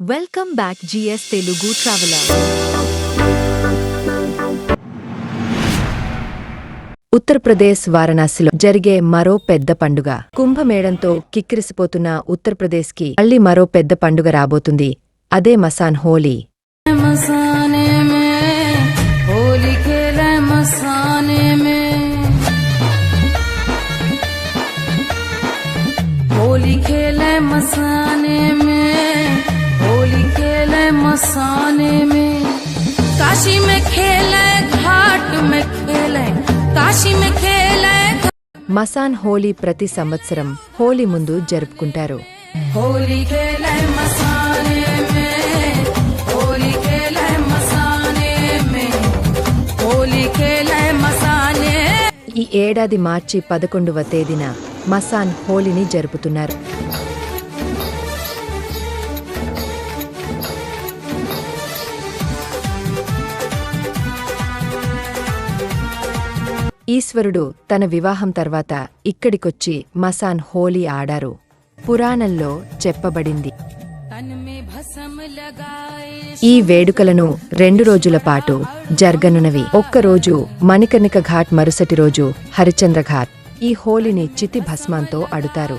Welcome back G S Telugu traveller. Uttar Pradesh వారణాసిలో జరిగే మరో పెద్ద పండుగ. కుంభమేళంతో కిక్కిరిసిపోతున్న ఉత్తరప్రదేశ్కి మళ్ళీ మరో పెద్ద పండుగ రాబోతుంది. అదే మసాన్ హోలీ. హోలీ ఖేలే మసాన్ खेले मसाने में काशी में खेले घाट में खेले काशी में खेले మసాన్ హోలీ ప్రతి సంవత్సరం హోలీ ముందు జరుపుకుంటారు होली खेले मसाने में होली खेले मसाने में होली खेले मसाने ఈ ఏడాది మార్చి పదకొండవ తేదీన మసాన్ హోలీని జరుపుతున్నారు ఈశ్వరుడు తన వివాహం తర్వాత ఇక్కడికొచ్చి మసాన్ హోలీ ఆడారు. పురాణంలో చెప్పబడింది. ఈ వేడుకలను రెండు రోజుల పాటు జరగనున్నవి. ఒక్కరోజు మణికర్ణిక ఘాట్ మరుసటి రోజు హరిచంద్ర ఘాట్. ఈ హోలీని చితి భస్మాంతో అడుతారు